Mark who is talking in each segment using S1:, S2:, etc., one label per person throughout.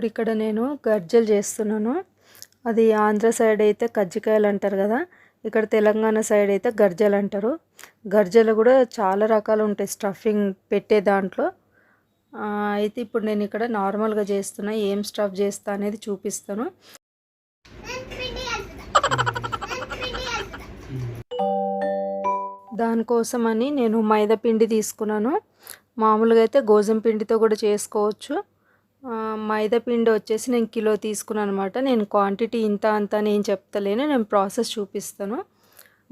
S1: ఇప్పుడు ఇక్కడ నేను గజ్జలు చేస్తున్నాను. అది ఆంధ్ర సైడ్ అయితే కజ్జికాయలు అంటారు కదా ఇక్కడ తెలంగాణ సైడ్ అయితే గర్జలు అంటారు. గర్జలు కూడా చాలా రకాలు ఉంటాయి స్టఫింగ్ పెట్టే దాంట్లో. అయితే ఇప్పుడు నేను ఇక్కడ నార్మల్గా చేస్తున్నా ఏం స్టఫ్ చేస్తా అనేది చూపిస్తాను. దానికోసమని నేను మైదా పిండి తీసుకున్నాను. మామూలుగా అయితే గోధుమ పిండితో కూడా చేసుకోవచ్చు. మైదా పిండి వచ్చేసి నేను కిలో తీసుకున్నాను అనమాట నేను క్వాంటిటీ ఇంత అంత ఏం చెప్తలేను. నేను ప్రాసెస్ చూపిస్తాను.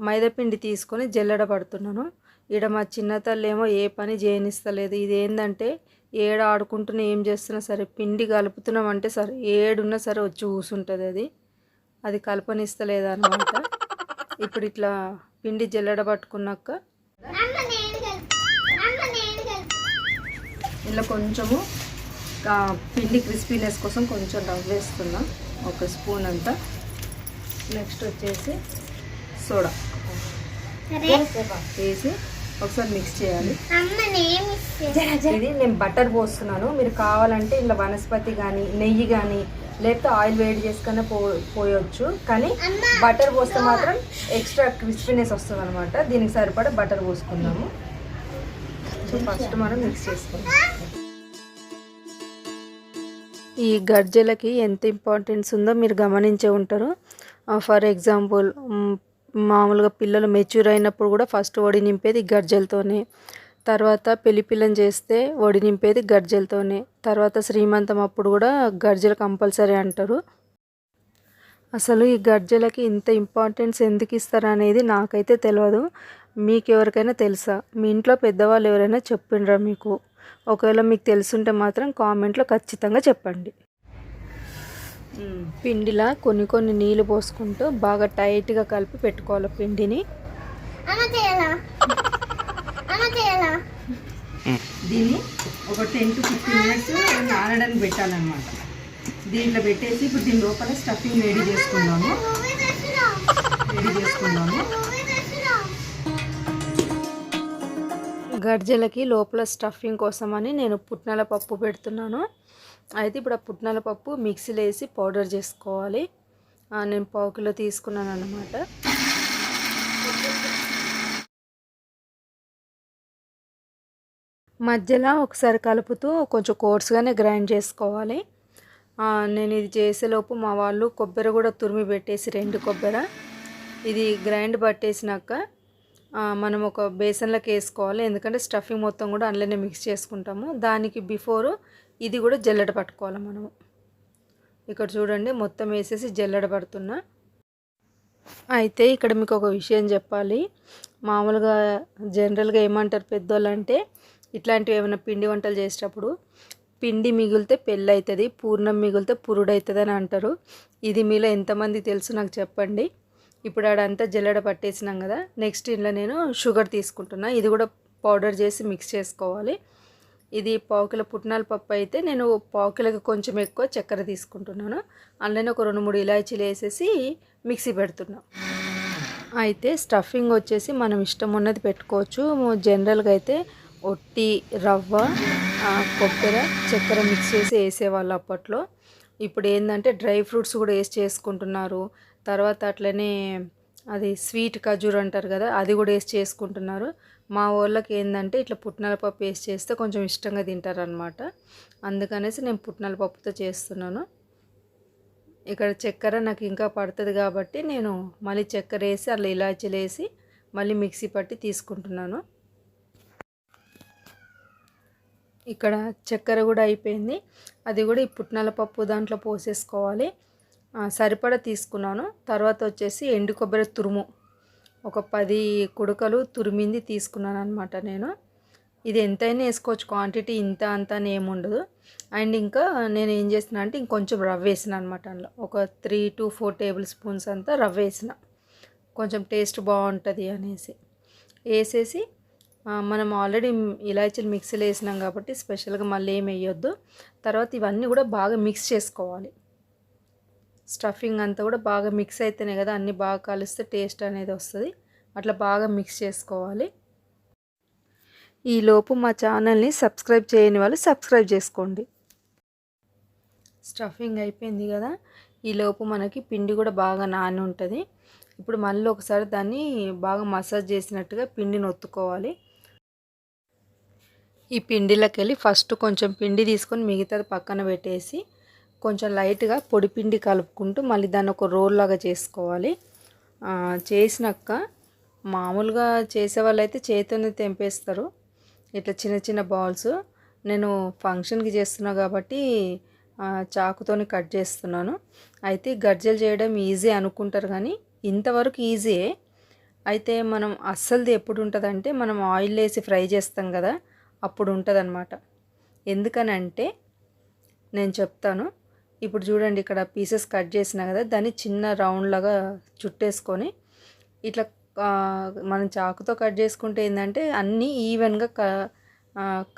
S1: మైదా పిండి తీసుకొని జల్లెడ పడుతున్నాను. ఈడ మా చిన్న తల్లి ఏమో ఏ పని చేయనిస్తలేదు. ఇది ఏంటంటే ఏడ ఆడుకుంటున్నా ఏం చేస్తున్నా సరే పిండి కలుపుతున్నామంటే సరే ఏడున్నా సరే వచ్చి కూసుంటుంది అది. అది కలపనిస్తలేదు అనమాట ఇప్పుడు ఇట్లా పిండి జల్లెడ పట్టుకున్నాక ఇలా కొంచెము పిండి క్రిస్పీనెస్ కోసం కొంచెం రవ్వ వేస్తున్నా. ఒక స్పూన్ అంతా. నెక్స్ట్ వచ్చేసి సోడా. వేసి ఒకసారి మిక్స్ చేయాలి. ఇది నేను బటర్ పోస్తున్నాను. మీరు కావాలంటే ఇలా వనస్పతి కానీ నెయ్యి కానీ లేకపోతే ఆయిల్ వేడి చేసుకునే పో పోయొచ్చు. కానీ బటర్ పోస్తే మాత్రం ఎక్స్ట్రా క్రిస్పీనెస్ వస్తుంది అనమాట దీనికి సరిపడా బటర్ పోసుకుందాము. సో ఫస్ట్ మనం మిక్స్ చేసుకుందాం. ఈ గర్జలకి ఎంత ఇంపార్టెన్స్ ఉందో మీరు గమనించే ఉంటారు. ఫర్ ఎగ్జాంపుల్ మామూలుగా పిల్లలు మెచ్యూర్ అయినప్పుడు కూడా ఫస్ట్ వడి నింపేది గర్జలతోనే తర్వాత పెళ్ళి పిల్లని చేస్తే వడి నింపేది గర్జలతోనే తర్వాత శ్రీమంతం అప్పుడు కూడా గర్జలు కంపల్సరీ అంటారు. అసలు ఈ గర్జలకి ఇంత ఇంపార్టెన్స్ ఎందుకు ఇస్తారు అనేది నాకైతే తెలియదు మీకు ఎవరికైనా తెలుసా? మీ ఇంట్లో పెద్దవాళ్ళు ఎవరైనా చెప్పిండ్రా మీకు? ఒకవేళ మీకు తెలుసుంటే మాత్రం కామెంట్లో ఖచ్చితంగా చెప్పండి. పిండిలా కొన్ని కొన్ని నీళ్ళు పోసుకుంటూ బాగా టైట్గా కలిపి పెట్టుకోవాలి పిండిని. దీన్ని ఒక టెన్ టు ఫిఫ్టీన్ మినిట్స్ నానడానికి పెట్టాలన్నమాట. దీంట్లో పెట్టేసి ఇప్పుడు దీని లోపల స్టఫింగ్ రెడీ చేసుకుందాము. రెడీ చేసుకుందాము. గర్జలకి లోపల స్టఫింగ్ కోసమని నేను పుట్నాల పప్పు పెడుతున్నాను. అయితే ఇప్పుడు ఆ పుట్నాల పప్పు మిక్సీలో వేసి పౌడర్ చేసుకోవాలి. నేను పావు కిలో తీసుకున్నాను అనమాట మధ్యలో ఒకసారి కలుపుతూ కొంచెం కోర్స్గానే గ్రైండ్ చేసుకోవాలి. నేను ఇది చేసేలోపు మా వాళ్ళు కొబ్బరి కూడా తురిమి పెట్టేసి రెండు కొబ్బరి. ఇది గ్రైండ్ పట్టేసినాక మనం ఒక బేసన్లోకి వేసుకోవాలి. ఎందుకంటే స్టఫింగ్ మొత్తం కూడా అందులోనే మిక్స్ చేసుకుంటాము. దానికి బిఫోర్ ఇది కూడా జల్లెడ పట్టుకోవాలి మనము ఇక్కడ చూడండి మొత్తం వేసేసి జల్లెడ పడుతున్నా. అయితే ఇక్కడ మీకు ఒక విషయం చెప్పాలి. మామూలుగా జనరల్గా ఏమంటారు పెద్దోళ్ళు అంటే ఇట్లాంటివి ఏమైనా పిండి వంటలు చేసేటప్పుడు పిండి మిగిలితే పెళ్ళి అవుతుంది పూర్ణం మిగిలితే పురుడు అవుతుంది అని అంటారు. ఇది మీలో ఎంతమంది తెలుసు నాకు చెప్పండి. ఇప్పుడు ఆడంతా జల్లెడ పట్టేసినాం కదా నెక్స్ట్ ఇంట్లో నేను షుగర్ తీసుకుంటున్నా. ఇది కూడా పౌడర్ చేసి మిక్స్ చేసుకోవాలి. ఇది పావుకిల పుట్నాల పప్పు అయితే నేను పావుకిలకి కొంచెం ఎక్కువ చక్కెర తీసుకుంటున్నాను. అందులోనే ఒక రెండు మూడు ఇలాచీలు వేసేసి మిక్సీ పెడుతున్నా. అయితే స్టఫింగ్ వచ్చేసి మనం ఇష్టం ఉన్నది పెట్టుకోవచ్చు. జనరల్గా అయితే ఒట్టి రవ్వ కొబ్బరి చక్కెర మిక్స్ చేసి వేసేవాళ్ళు అప్పట్లో. ఇప్పుడు ఏంటంటే డ్రై ఫ్రూట్స్ కూడా వేసి చేసుకుంటున్నారు. తర్వాత అట్లనే అది స్వీట్ ఖజూర్ అంటారు కదా అది కూడా వేసి చేసుకుంటున్నారు. మా వాళ్ళకి ఏంటంటే ఇట్లా పుట్నాల పప్పు వేసి చేస్తే కొంచెం ఇష్టంగా తింటారనమాట అందుకనేసి నేను పుట్నాల పప్పుతో చేస్తున్నాను. ఇక్కడ చక్కెర నాకు ఇంకా పడుతుంది కాబట్టి నేను మళ్ళీ చక్కెర వేసి అలా ఇలాచీలు వేసి మళ్ళీ మిక్సీ పట్టి తీసుకుంటున్నాను. ఇక్కడ చక్కెర కూడా అయిపోయింది. అది కూడా ఈ పుట్నాల పప్పు దాంట్లో పోసేసుకోవాలి. సరిపడా తీసుకున్నాను. తర్వాత వచ్చేసి ఎండు కొబ్బరి తురుము. ఒక పది కుడకలు తురిమింది తీసుకున్నాను అనమాట నేను. ఇది ఎంతైనా వేసుకోవచ్చు. క్వాంటిటీ ఇంత అంత అని ఏముండదు అండ్ ఇంకా నేను ఏం చేసిన అంటే ఇంకొంచెం రవ్వ వేసిన అనమాట అందులో. ఒక three to four tablespoons అంతా రవ్వ వేసిన. కొంచెం టేస్ట్ బాగుంటుంది అనేసి. వేసేసి మనం ఆల్రెడీ ఇలాచీలు మిక్సీలో వేసినాం కాబట్టి స్పెషల్గా మళ్ళీ ఏం వేయొద్దు. తర్వాత ఇవన్నీ కూడా బాగా మిక్స్ చేసుకోవాలి. స్టఫింగ్ అంతా కూడా బాగా మిక్స్ అయితేనే కదా అన్నీ బాగా కలిస్తే టేస్ట్ అనేది వస్తుంది. అట్లా బాగా మిక్స్ చేసుకోవాలి. ఈలోపు మా ఛానల్ని సబ్స్క్రైబ్ చేయని వాళ్ళు సబ్స్క్రైబ్ చేసుకోండి. స్టఫింగ్ అయిపోయింది కదా ఈలోపు మనకి పిండి కూడా బాగా నాని ఉంటుంది. ఇప్పుడు మళ్ళీ ఒకసారి దాన్ని బాగా మసాజ్ చేసినట్టుగా పిండిని ఒత్తుకోవాలి. ఈ పిండిలోకి వెళ్ళి ఫస్ట్ కొంచెం పిండి తీసుకొని మిగతాది పక్కన పెట్టేసి కొంచెం లైట్గా పొడి పిండి కలుపుకుంటూ మళ్ళీ దాన్ని ఒక రోల్ లాగా చేసుకోవాలి. చేసినాక మామూలుగా చేసే వాళ్ళైతే అయితే చేతిని తెంపేస్తారు. ఇట్లా చిన్న చిన్న బాల్స్. నేను ఫంక్షన్కి చేస్తున్నా కాబట్టి చాకుతోని కట్ చేస్తున్నాను. అయితే గజ్జలు చేయడం ఈజీ అనుకుంటారు కానీ ఇంతవరకు ఈజీయే అయితే మనం అస్సలది ఎప్పుడు ఉంటుందంటే మనం ఆయిల్ వేసి ఫ్రై చేస్తాం కదా అప్పుడు ఉంటుంది అనమాట ఎందుకనంటే నేను చెప్తాను. ఇప్పుడు చూడండి ఇక్కడ పీసెస్ కట్ చేసినా కదా దాన్ని చిన్న రౌండ్లాగా చుట్టేసుకొని ఇట్లా మనం చాకుతో కట్ చేసుకుంటే ఏంటంటే అన్నీ ఈవెన్గా క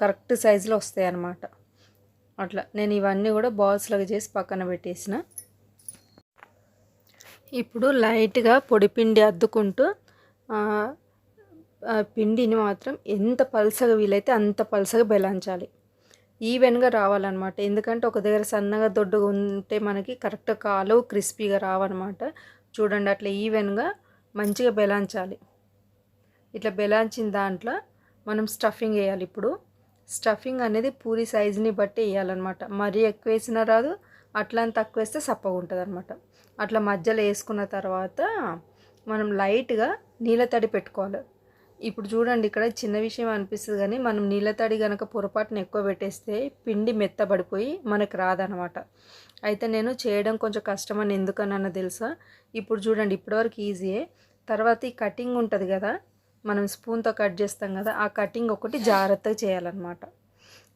S1: కరెక్ట్ సైజులో వస్తాయి అన్నమాట. అట్లా నేను ఇవన్నీ కూడా బాల్స్ లాగా చేసి పక్కన పెట్టేసిన. ఇప్పుడు లైట్గా పొడిపిండి అద్దుకుంటూ ఆ, పిండిని మాత్రం ఎంత పలసగా వీలైతే అంత పల్సగా బెలాంచాలి. ఈవెన్గా రావాలన్నమాట. ఎందుకంటే ఒక దగ్గర సన్నగా దొడ్డుగా ఉంటే మనకి కరెక్ట్గా కాలు క్రిస్పీగా రావన్నమాట. చూడండి అట్లా ఈవెన్గా మంచిగా బెలాంచాలి. ఇట్లా బెలాంచిన దాంట్లో మనం స్టఫింగ్ వేయాలి ఇప్పుడు. స్టఫింగ్ అనేది పూరి సైజుని బట్టి వేయాలన్నమాట. మరీ ఎక్కువ వేసినా రాదు అట్లా అని తక్కువ వేస్తే సప్పగా ఉంటుంది అనమాట అట్లా మధ్యలో వేసుకున్న తర్వాత మనం లైట్గా నీళ్ళ తడి పెట్టుకోవాలి. ఇప్పుడు చూడండి ఇక్కడ చిన్న విషయం అనిపిస్తుంది కానీ మనం నీళ్ళ తడి కనుక పొరపాటున ఎక్కువ పెట్టేస్తే పిండి మెత్తబడిపోయి మనకు రాదనమాట అయితే నేను చేయడం కొంచెం కష్టమని ఎందుకన్నా తెలుసా? ఇప్పుడు చూడండి ఇప్పటివరకు ఈజీయే. తర్వాత ఈ కటింగ్ ఉంటుంది కదా మనం స్పూన్తో కట్ చేస్తాం కదా ఆ కటింగ్ ఒకటి జాగ్రత్తగా చేయాలన్నమాట.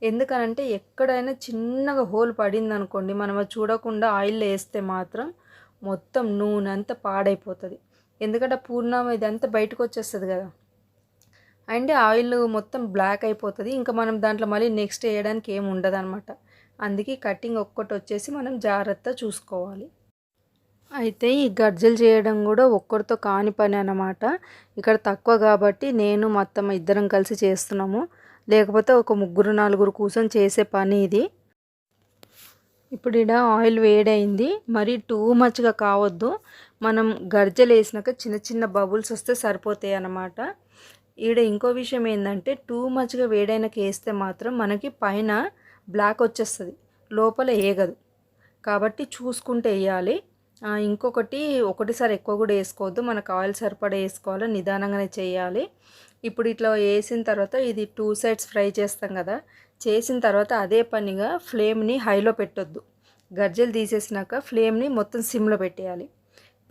S1: ఎందుకనంటే ఎక్కడైనా చిన్నగా హోల్ పడింది అనుకోండి మనం అది చూడకుండా ఆయిల్లో వేస్తే మాత్రం మొత్తం నూనె అంతా పాడైపోతుంది. ఎందుకంటే పూర్ణం ఇదంతా బయటకు వచ్చేస్తుంది కదా. అండ్ ఆయిల్ మొత్తం బ్లాక్ అయిపోతుంది. ఇంకా మనం దాంట్లో మళ్ళీ నెక్స్ట్ వేయడానికి ఏమి ఉండదు అనమాట అందుకే కటింగ్ ఒక్కటి వచ్చేసి మనం జాగ్రత్త చూసుకోవాలి. అయితే ఈ గజ్జలు చేయడం కూడా ఒక్కరితో కాని పని అనమాట ఇక్కడ తక్కువ కాబట్టి నేను మొత్తం ఇద్దరం కలిసి చేస్తున్నాము. లేకపోతే ఒక ముగ్గురు నలుగురు కూర్చొని చేసే పని ఇది. ఇప్పుడు ఇక్కడ ఆయిల్ వేడైంది. మరి టూ మచ్గా కావద్దు. మనం గర్జలు వేసినాక చిన్న చిన్న బబుల్స్ వస్తే సరిపోతాయి అన్నమాట. ఈడ ఇంకో విషయం ఏంటంటే టూ మచ్గా వేడైన వేస్తే మాత్రం మనకి పైన బ్లాక్ వచ్చేస్తుంది లోపల ఏగదు. కాబట్టి చూసుకుంటే వేయాలి ఇంకొకటి ఒకటిసారి ఎక్కువ కూడా వేసుకోవద్దు మనకు ఆయిల్ సరిపడా వేసుకోవాలి నిదానంగానే చేయాలి. ఇప్పుడు ఇట్లా వేసిన తర్వాత ఇది టూ సైడ్స్ ఫ్రై చేస్తాం కదా చేసిన తర్వాత అదే పనిగా ఫ్లేమ్ని హైలో పెట్టొద్దు. గజ్జలు తీసేసినాక ఫ్లేమ్ని మొత్తం సిమ్లో పెట్టేయాలి.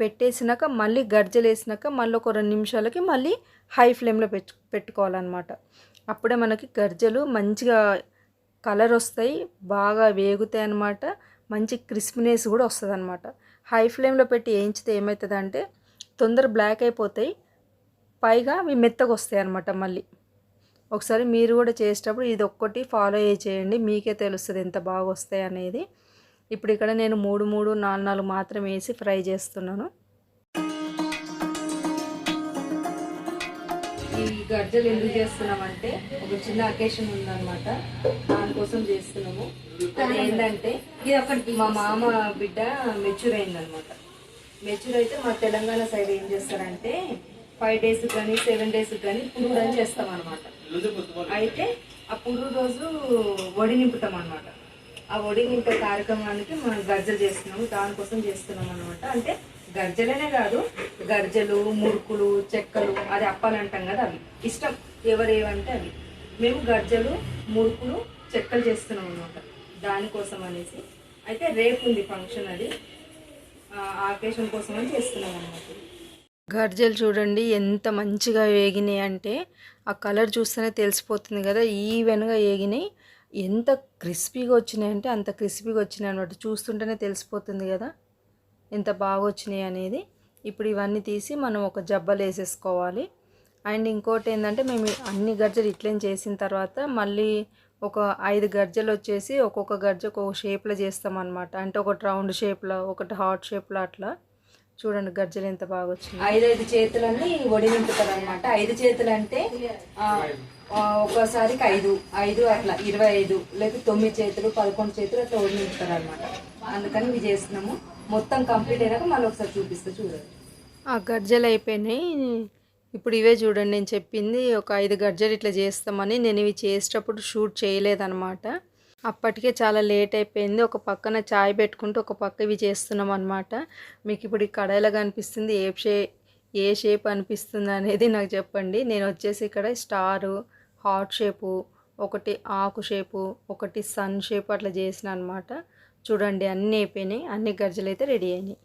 S1: పెట్టేసినాక మళ్ళీ గర్జలేసినాక మళ్ళీ ఒక రెండు నిమిషాలకి మళ్ళీ హై ఫ్లేమ్లో పెట్టు పెట్టుకోవాలన్నమాట. అప్పుడే మనకి గర్జలు మంచిగా కలర్ వస్తాయి బాగా వేగుతాయి అన్నమాట. మంచి క్రిస్పీనెస్ కూడా వస్తుంది అనమాట హై ఫ్లేమ్లో పెట్టి వేయించితే ఏమవుతుందంటే తొందర బ్లాక్ అయిపోతాయి పైగా అవి మెత్తగా వస్తాయి అనమాట మళ్ళీ. ఒకసారి మీరు కూడా చేసేటప్పుడు ఇది ఒక్కటి ఫాలో అయ్యి చేయండి మీకే తెలుస్తుంది ఎంత బాగా వస్తాయి అనేది. ఇప్పుడు ఇక్కడ నేను మూడు మూడు నాలుగు నాలుగు మాత్రం వేసి ఫ్రై చేస్తున్నాను. ఈ గజ్జలు ఎందుకు చేస్తున్నామంటే ఒక చిన్న అకేషన్ ఉందన్నమాట. దానికోసం చేస్తున్నాము. అది ఏంటంటే ఇది ఒకటి మా మామ బిడ్డ మెచ్యూర్ అయిందనమాట మెచ్యూర్ అయితే మా తెలంగాణ సైడ్ ఏం చేస్తారంటే ఫైవ్ డేస్ కానీ సెవెన్ డేస్ కానీ పురుగు అని చేస్తాం అనమాట అయితే ఆ పురుగు రోజు వడి నింపుతాం అనమాట ఆ వడి కార్యక్రమానికి మనం గర్జలు చేస్తున్నాము. దానికోసం చేస్తున్నాం అనమాట అంటే గర్జలనే కాదు గర్జలు మురుకులు చెక్కలు అది అప్పాలంటాం కదా అవి. ఇష్టం ఎవరేవంటే అవి. మేము గర్జలు మురుకులు చెక్కలు చేస్తున్నాం అనమాట దానికోసం అనేసి. అయితే రేపు ఉంది ఫంక్షన్ అది. ఆకేషన్ కోసం అని చేస్తున్నాం అనమాట గర్జలు చూడండి ఎంత మంచిగా వేగినాయి అంటే ఆ కలర్ చూస్తేనే తెలిసిపోతుంది కదా ఈవెన్గా వేగినాయి. ఎంత క్రిస్పీగా వచ్చినాయి అంటే అంత క్రిస్పీగా వచ్చినాయి అనమాట చూస్తుంటేనే తెలిసిపోతుంది కదా. ఎంత బాగా వచ్చినాయి అనేది. ఇప్పుడు ఇవన్నీ తీసి మనం ఒక జబ్బలు వేసేసుకోవాలి. అండ్ ఇంకోటి ఏంటంటే మేము అన్ని గర్జలు ఇట్లనే చేసిన తర్వాత మళ్ళీ ఒక ఐదు గర్జలు వచ్చేసి ఒక్కొక్క గర్జ ఒక్కొక్క షేప్లో చేస్తాం అనమాట అంటే ఒకటి రౌండ్ షేప్లో ఒకటి హార్ట్ షేప్లో అట్లా. చూడండి గర్జలు ఎంత బాగా వచ్చింది ఐదు ఐదు చేతులన్నీ ఒడి నింపుతారు అనమాట ఐదు చేతులు అంటే ఒక్కోసారికి ఐదు ఐదు అట్లా ఇరవై ఐదు లేదా తొమ్మిది చేతులు పదకొండు చేతులు అట్లా వదిలిస్తారు అనమాట అందుకని ఇవి చేస్తున్నాము. మొత్తం కంప్లీట్ అయినాక మళ్ళీ ఒకసారి చూపిస్తా చూడండి. ఆ గర్జలు అయిపోయినాయి. ఇప్పుడు ఇవే చూడండి నేను చెప్పింది ఒక ఐదు గర్జలు ఇట్లా చేస్తామని. నేను ఇవి చేసేటప్పుడు షూట్ చేయలేదన్నమాట. అప్పటికే చాలా లేట్ అయిపోయింది. ఒక పక్కన చాయ్ పెట్టుకుంటూ ఒక పక్క ఇవి చేస్తున్నాం అనమాట మీకు ఇప్పుడు ఈ కడాయిలో కనిపిస్తుంది. ఏ షే ఏ షేప్ అనిపిస్తుంది అనేది నాకు చెప్పండి. నేను వచ్చేసి ఇక్కడ స్టారు హార్ట్ షేపు ఒకటి ఆకు షేపు ఒకటి సన్ షేప్ అట్లా చేసిన అనమాట చూడండి అన్నీ అయిపోయినాయి. అన్ని గర్జలు అయితే రెడీ అయినాయి.